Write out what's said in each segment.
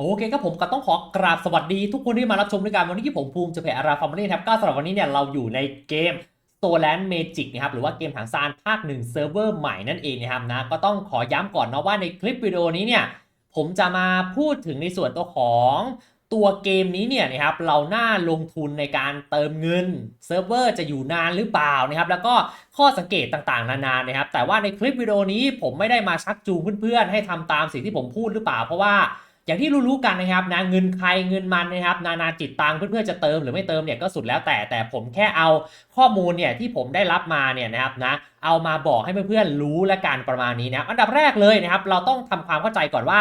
โอเคครับผมก็ต้องขอกราบสวัสดีทุกคนที่มารับชมด้วยกันวันนี้ที่ผมภูมิจะแผ่อาราฟาร์มนี่ครับก็สำหรับวันนี้เนี่ยเราอยู่ในเกม s o l a n Magic นะครับหรือว่าเกมถังซานภาคหนึ่งเซิร์ฟเวอร์ใหม่นั่นเองนะครับนะก็ต้องขอย้ำก่อนนะว่าในคลิปวิดีโอนี้เนี่ยผมจะมาพูดถึงในส่วนตัวของตัวเกมนี้เนี่ยนะครับเราหน่าลงทุนในการเติมเงินเซิร์ฟเวอร์จะอยู่นานหรือเปล่านะครับแล้วก็ข้อสังเกตต่างๆ นานานะครับแต่ว่าในคลิปวิดีโอนี้ผมไม่ได้มาชักจูงเพื่อนๆให้ทำตามสิ่งที่ผมพูดหรือเปล่า เพราะว่า อย่างที่รู้ๆกันนะครับนะเงินใครเงินมันนะครับนานาจิตตังเพื่อนๆจะเติมหรือไม่เติมเนี่ยก็สุดแล้วแต่แต่ผมแค่เอาข้อมูลเนี่ยที่ผมได้รับมาเนี่ยนะครับนะเอามาบอกให้เพื่อนๆรู้และการประมาณนี้นะอันดับแรกเลยนะครับเราต้องทำความเข้าใจก่อนว่า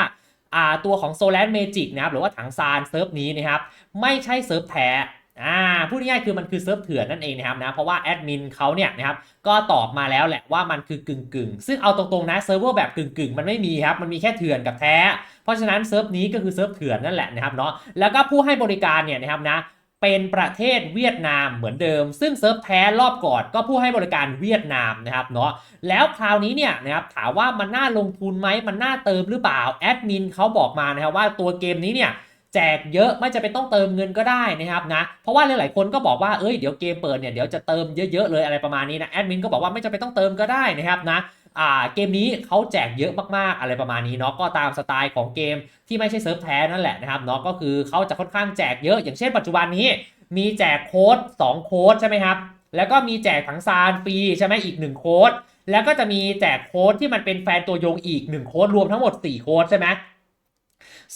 อ่าตัวของ s o l a n Magic นะครับหรือว่าถังซานเซิร์ฟนี้นะครับไม่ใช่เซิร์ฟแท้ อ่าพูดง่ายๆคือมันคือเซิร์ฟเถื่อนนั่นเองนะครับนะเพราะว่าแอดมินเขาเนี่ยนะครับก็ตอบมาแล้วแหละว่ามันคือกึ่งๆซึ่งเอาตรงๆนะเซิร์ฟเวอร์แบบกึ่งๆมันไม่มีครับมันมีแค่เถื่อนกับแท้ เพราะฉะนั้นเซิร์ฟนี้ก็คือเซิร์ฟเถื่อนนั่นแหละนะครับเนาะแล้วก็ผู้ให้บริการเนี่ยนะครับนะเป็นประเทศเวียดนามเหมือนเดิม ซึ่งเซิร์ฟแท้รอบก่อนก็ผู้ให้บริการเวียดนามนะครับเนาะแล้วคราวนี้เนี่ยนะครับถามว่ามันน่าลงทุนไหมมันน่าเติมหรือเปล่าแอดมินเขาบอกมานะครับว่าตัวเกมนี้เนี่ย แจกเยอะไม่จะเป็นต้องเติมเงินก็ได้นะครับนะเพราะว่าหลายๆคนก็บอกว่าเอ้ยเดี๋ยวเกมเปิดเนี่ยเดี๋ยวจะเติมเยอะๆเลยอะไรประมาณนี้นะแอดมินก็บอกว่าไม่จำเป็นต้องเติมก็ได้นะครับนะเกมนี้เขาแจกเยอะมากๆอะไรประมาณนี้เนาะก็ตามสไตล์ของเกมที่ไม่ใช่เซิร์ฟแท้นั่นแหละนะครับเนาะก็คือเขาจะค่อนข้างแจกเยอะ อย่างเช่นปัจจุบันนี้มีแจกโค้ด2 โค้ดใช่ไหมครับแล้วก็มีแจกถังซานฟรีใช่ไหมอีก 1 โค้ดแล้วก็จะมีแจกโค้ดที่มันเป็นแฟนตัวยงอีก 1 โค้ดรวมทั้งหมด 4 โค้ดใช่ไหม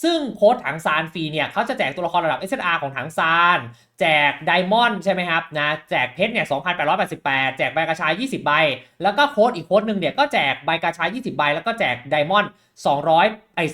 ซึ่งโค้ดถังซานฟรีเนี่ยเขาจะแจกตัวละครระดับ SR ของถังซาน แจกไดมอนด์ใช่ไหมครับนะแจกเพชรเนี่ย 2,888 แจกใบกระชาย 20 ใบ แล้วก็โค้ดอีกโค้ดหนึ่งเนี่ยก็แจกใบกระชาย 20 ใบ แล้วก็แจกไดมอนด์200ไอ้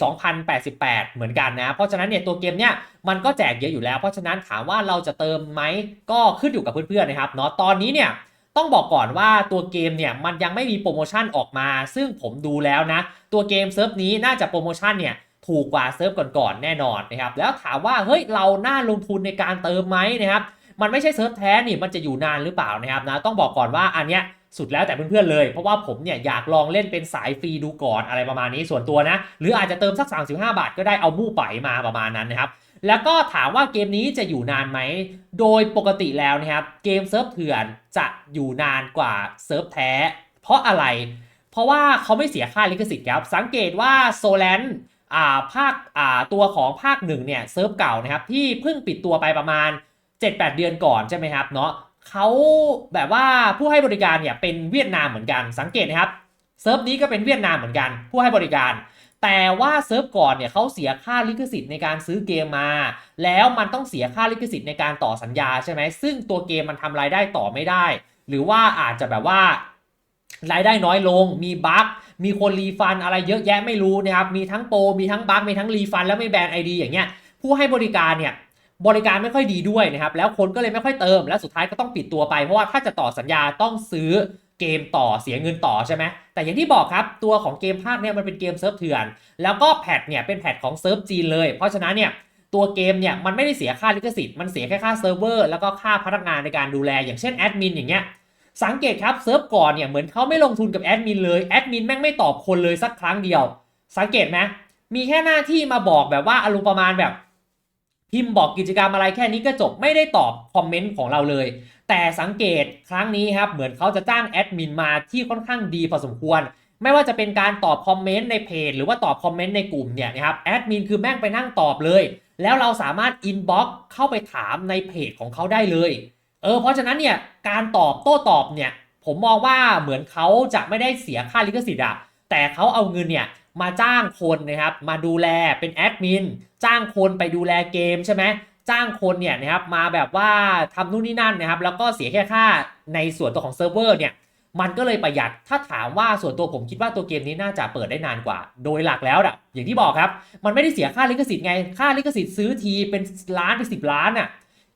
2,088 เหมือนกันนะ เพราะฉะนั้นเนี่ยตัวเกมเนี่ยมันก็แจกเยอะอยู่แล้ว เพราะฉะนั้นถามว่าเราจะเติมไหมก็ขึ้นอยู่กับเพื่อนๆนะครับเนาะตอนนี้เนี่ยต้องบอกก่อนว่าตัวเกมเนี่ยมันยังไม่มีโปรโมชั่นออกมา ซึ่งผมดูแล้วนะ ตัวเกมเซิร์ฟนี้น่าจะโปรโมชั่นเนี่ย ถูกกว่าเซิร์ฟก่อนๆแน่นอนนะครับแล้วถามว่าเฮ้ยเราน่าลงทุนในการเติมไหมนะครับมันไม่ใช่เซิร์ฟแท้นี่มันจะอยู่นานหรือเปล่านะครับนะต้องบอกก่อนว่าอันเนี้ยสุดแล้วแต่เพื่อนๆเลย เพราะว่าผมเนี่ยอยากลองเล่นเป็นสายฟรีดูก่อนอะไรประมาณนี้ส่วนตัวนะ หรืออาจจะเติมสัก 35 บาทก็ได้เอามู่ไปมาประมาณนั้นนะครับแล้วก็ถามว่าเกมนี้จะอยู่นานไหม โดยปกติแล้วนะครับ เกมเซิร์ฟเถื่อนจะอยู่นานกว่าเซิร์ฟแท้ เพราะอะไร เพราะว่าเขาไม่เสียค่าลิขสิทธิ์ครับ สังเกตว่าโซแลน อ่าภาคอ่าตัวของภาคหนึ่งเนี่ยเซิร์ฟเก่านะครับที่เพิ่งปิดตัวไปประมาณ 7-8 เดือนก่อนใช่ไหมครับเนาะเขาแบบว่าผู้ให้บริการเนี่ยเป็นเวียดนามเหมือนกันสังเกตนะครับเซิร์ฟนี้ก็เป็นเวียดนามเหมือนกันผู้ให้บริการ แต่ว่าเซิร์ฟก่อนเนี่ยเขาเสียค่าลิขสิทธิ์ในการซื้อเกมมา แล้วมันต้องเสียค่าลิขสิทธิ์ในการต่อสัญญาใช่ไหมซึ่งตัวเกมมันทำรายได้ต่อไม่ได้ หรือว่าอาจจะแบบว่า รายได้น้อยลง มีบั๊กมีคนรีฟันอะไรเยอะแยะไม่รู้นะครับ มีทั้งโปร มีทั้งบั๊กมีทั้งรีฟันแล้วไม่แบนไอดีอย่างเงี้ย ผู้ให้บริการเนี่ยบริการไม่ค่อยดีด้วยนะครับ แล้วคนก็เลยไม่ค่อยเติม และสุดท้ายก็ต้องปิดตัวไป เพราะว่าถ้าจะต่อสัญญาต้องซื้อเกมต่อเสียเงินต่อใช่ไหม แต่อย่างที่บอกครับ ตัวของเกมภาคเนี่ยมันเป็นเกมเซิร์ฟเถื่อน แล้วก็แพทเนี่ยเป็นแพทของเซิร์ฟจีนเลย เพราะฉะนั้นเนี่ยตัวเกมเนี่ยมันไม่ได้เสียค่าลิขสิทธิ์ มันเสียแค่ค่าเซิร์ฟเวอร์ แล้วก็ค่าพนักงานในการดูแล อย่างเช่นแอดมินอย่างเงี้ย สังเกตครับเซิร์ฟก่อนเนี่ยเหมือนเขาไม่ลงทุนกับแอดมินเลยแอดมินแม่งไม่ตอบคนเลยสักครั้งเดียว สังเกตไหมมีแค่หน้าที่มาบอกแบบว่าอารมณ์ประมาณแบบพิมพ์บอกกิจกรรมอะไรแค่นี้ก็จบไม่ได้ตอบคอมเมนต์ของเราเลย แต่สังเกตครั้งนี้ครับเหมือนเขาจะจ้างแอดมินมาที่ค่อนข้างดีพอสมควร ไม่ว่าจะเป็นการตอบคอมเมนต์ในเพจ หรือว่าตอบคอมเมนต์ในกลุ่มเนี่ยนะครับแอดมินคือแม่งไปนั่งตอบเลย แล้วเราสามารถอินบ็อกเข้าไปถามในเพจของเขาได้เลย เออเพราะฉะนั้นเนี่ยการตอบโต้ตอบเนี่ยผมมองว่าเหมือนเขาจะไม่ได้เสียค่าลิขสิทธิ์อะแต่เขาเอาเงินเนี่ยมาจ้างคนนะครับมาดูแลเป็นแอดมินจ้างคนไปดูแลเกมใช่ไหมจ้างคนเนี่ยนะครับมาแบบว่าทำนู่นนี่นั่นนะครับแล้วก็เสียแค่ค่าในส่วนตัวของเซิร์ฟเวอร์เนี่ยมันก็เลยประหยัดถ้าถามว่าส่วนตัวผมคิดว่าตัวเกมนี้น่าจะเปิดได้นานกว่า โดยหลักแล้วอะอย่างที่บอกครับ มันไม่ได้เสียค่าลิขสิทธิ์ไงค่าลิขสิทธิ์ซื้อทีเป็นล้านเป็นสิบล้านอะ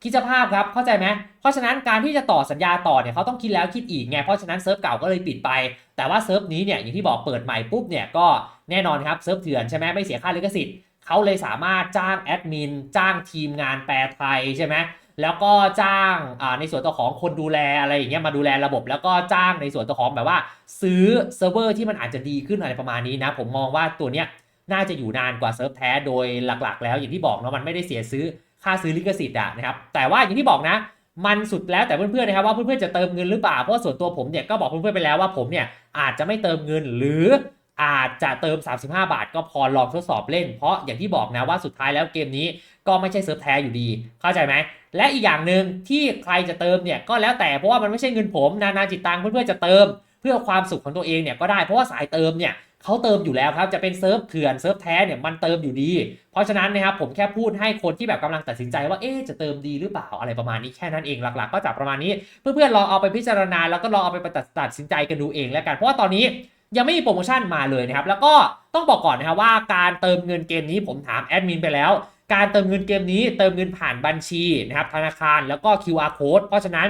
คิดสภาพครับเข้าใจไหมเพราะฉะนั้นการที่จะต่อสัญญาต่อเนี่ยเขาต้องคิดแล้วคิดอีกไงเพราะฉะนั้นเซิร์ฟเก่าก็เลยปิดไป แต่ว่าเซิร์ฟนี้เนี่ยอย่างที่บอกเปิดใหม่ปุ๊บเนี่ยก็แน่นอนครับเซิร์ฟเถื่อนใช่ไหมไม่เสียค่าลิขสิทธิ์เขาเลยสามารถจ้างแอดมินจ้างทีมงานแปลไทยใช่ไหมแล้วก็จ้างในส่วนตัวของคนดูแลอะไรอย่างเงี้ยมาดูแลระบบ แล้วก็จ้างในส่วนตัวของแบบว่า ซื้อเซิร์ฟเวอร์ที่มันอาจจะดีขึ้นอะไรประมาณนี้นะ ผมมองว่าตัวเนี้ยน่าจะอยู่นานกว่าเซิร์ฟแท้โดยหลักๆ แล้วอย่างที่บอกเนาะมันไม่ได้เสียซื้อ ค่าซื้อลิขสิทธิ์อะนะครับแต่ว่าอย่างที่บอกนะมันสุดแล้วแต่เพื่อนๆนะครับว่าเพื่อนๆจะเติมเงินหรือเปล่าเพราะว่าส่วนตัวผมเนี่ยก็บอกเพื่อนๆไปแล้วว่าผมเนี่ยอาจจะไม่เติมเงินหรืออาจจะเติม 35 บาท ก็พอลองทดสอบเล่น เพราะอย่างที่บอกนะว่าสุดท้ายแล้วเกมนี้ก็ไม่ใช่เซิร์ฟแท้อยู่ดี เข้าใจไหม และอีกอย่างหนึ่งที่ใครจะเติมเนี่ยก็แล้วแต่เพราะว่ามันไม่ใช่เงินผมนานาจิตตังเพื่อนๆจะเติม เพื่อความสุขของตัวเองเนี่ยก็ได้เพราะว่าสายเติมเนี่ย เขาเติมอยู่แล้วครับ จะเป็นเซิร์ฟเถื่อนเซิร์ฟแท้เนี่ยมันเติมอยู่ดี เพราะฉะนั้นนะครับผมแค่พูดให้คนที่แบบกำลังตัดสินใจว่าเอ๊จะเติมดีหรือเปล่าอะไรประมาณนี้แค่นั้นเองหลักๆ ก็จะประมาณนี้ เพื่อนๆลองเอาไปพิจารณา แล้วก็ลองเอาไปตัดตัดสินใจกันดูเองแล้วกันเพราะว่าตอนนี้ยังไม่มีโปรโมชั่นมาเลยนะครับ แล้วก็ต้องบอกก่อนนะครับว่าการเติมเงินเกมนี้ผมถามแอดมินไปแล้ว การเติมเงินเกมนี้เติมเงินผ่านบัญชีนะครับธนาคารแล้วก็ QR code เพราะฉะนั้น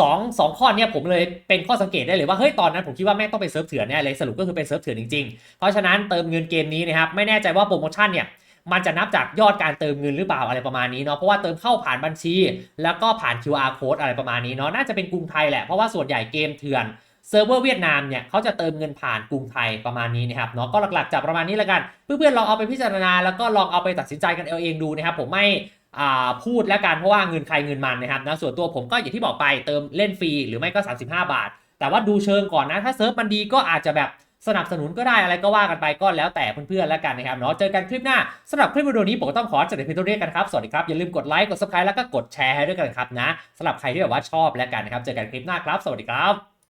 สองสองข้อเนี้ยผมเลยเป็นข้อสังเกตได้เลยว่าเฮ้ยตอนนั้นผมคิดว่าแม่งต้องเป็นเซิร์ฟเถื่อนแน่เลยสรุปก็คือเป็นเซิร์ฟเถื่อนจริงๆ เพราะฉะนั้นเติมเงินเกมนี้นะครับไม่แน่ใจว่าโปรโมชั่นเนี่ยมันจะนับจากยอดการเติมเงินหรือเปล่าอะไรประมาณนี้เนาะเพราะว่าเติมเข้าผ่านบัญชี แล้วก็ผ่าน QR code อะไรประมาณนี้เนาะน่าจะเป็นกรุงไทยแหละเพราะว่าส่วนใหญ่เกมเถื่อนเซิร์ฟเวอร์เวียดนามเนี่ยเขาจะเติมเงินผ่านกรุงไทยประมาณนี้นะครับเนาะก็หลักๆจะประมาณนี้ล้วกัน เพื่อนๆลองเอาไปพิจารณาแล้วก็ลองเอาไปตัดสินใจกันเอาเองดูนะครับผมไม่ พูดแล้วกันเพราะว่าเงินใครเงินมันนะครับนะส่วนตัวผมก็อย่างที่บอกไปเติมเล่นฟรีหรือไม่ก็ 35 บาท แต่ว่าดูเชิงก่อนนะถ้าเซิร์ฟมันดีก็อาจจะแบบสนับสนุนก็ได้อะไรก็ว่ากันไปก็แล้วแต่เพื่อนๆแล้วกันนะครับเนาะเจอกันคลิปหน้าสำหรับคลิปวิดีโอนี้ผมก็ต้องขอจัดเพียงเท่านี้กันครับ สวัสดีครับ อย่าลืมกดไลค์กด subscribe แล้วก็กดแชร์ให้ด้วยกันครับนะสำหรับใครที่แบบว่าชอบแล้วกันนะครับเจอกันคลิปหน้าครับ สวัสดีครับ